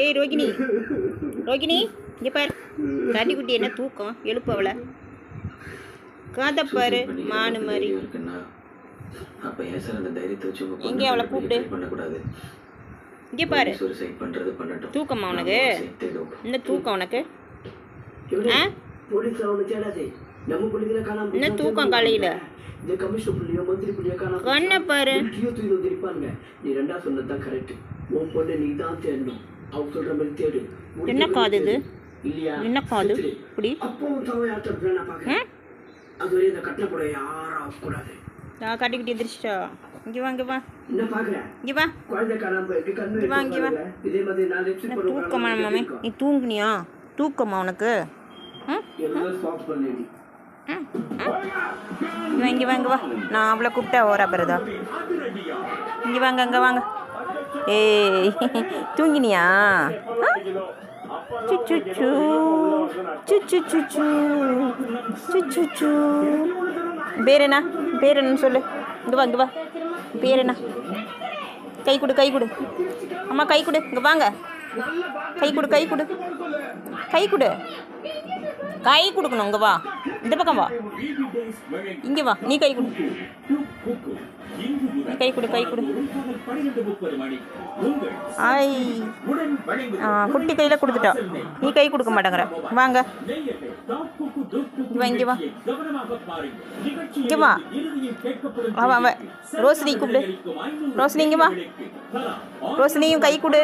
ஏய் ரோகிணி. ரோகிணி இங்கே பாரு. கட்டிக்குட்டி என்ன தூக்கம்? எழுப்பு அவளை. காதை பாரு மானு மாதிரி. அப்ப ஏன் சார் அந்த தைரியத்தை வச்சு உங்க எங்கே அவளை கூப்பிடு? பண்ணக்கூடாது? இங்கே பாரு. சூசைட் பண்றது பண்ணட்டும். தூக்கமா உனக்கு. இந்த தூக்கம் உனக்கு? ஆ? போலீஸ் அவனை தேடாதே. நம்ம புள்ளிகளை காணாம என்ன தூக்கம். காலையில? இந்த கமிஷனர் புள்ளியோ மந்திரி புள்ளியோ காணாம கண்ணை பாரு. வீட்லயோ தூக்கி வந்திருப்பாங்க நீ ரெண்டா சொன்னதுதான் கரெக்ட் உன் பொண்ணை நீ தான் தேடணும். மாதிரி தேடு என்ன காது இது? இல்லையா? என்ன காது. இப்படி? அப்போ தவறு ஆட்டம் நான் பாக்குறேன் அது வரையும் இந்த கட்டளை கூட யாரும் ஆகக்கூடாது நான் கட்டிக்கிட்டு எந்திரிச்சிட்டா. இங்கே வா இங்கே வா. என்ன இங்கே வா. குழந்தை காணாம போயிருக்கு கண்ணு இங்க வா, இங்க வா. பாருங்க. இதே மாதிரி நான் லிப்ஸ்டிக் என்ன தூக்கமா மாமே? நீ தூங்குனியா? தூக்கமா உனக்கு? ம்? எல்லாம் சாஃப்ட் இங்கே வாங்க வா. நான் அவளை கூப்பிட்டா ஓரா பிறதா இங்கே வாங்க அங்கே வாங்க. ஏய் தூங்கினியா? ஆ? சுச்சுச்சு சுச்சுச்சு சுச்சுச்சு பேர் என்ன பேர் என்னன்னு சொல்லு. இங்கே வா இங்கே வா. பேர் என்ன கை கொடு கை கொடு. அம்மா கை கொடு. இங்கே வாங்க. கை கொடு கை கொடு. கை கொடு. கை கொடுக்கணும். இங்கே வா. இந்த பக்கம் வா. இங்கே வா. நீ கை கொடு. நீ கை கொடு கை கொடு. ஆய் குட்டி கையில் கொடுத்துட்டா. நீ கை கொடுக்க மாட்டேங்கிற. வாங்க. இங்கே வா. இங்கே வா. இங்கே வா வா வா. ரோஷினி கூப்பிடு. ரோஷினி இங்கே வா. ரோஷினியும் கை கொடு.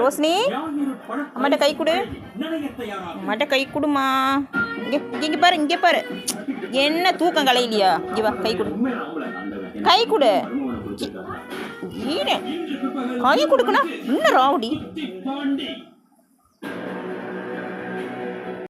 ரோஷினி அம்மாட்ட கை கொடு. அம்மாட்ட கை கொடுமா. இங்கே இங்கே பாரு இங்கே பாரு. என்ன தூக்கம் கலையிலையா? இங்கே வா கை கொடு. கை கொடு. கை கொடுக்கணும். இன்னும் ராவுடி.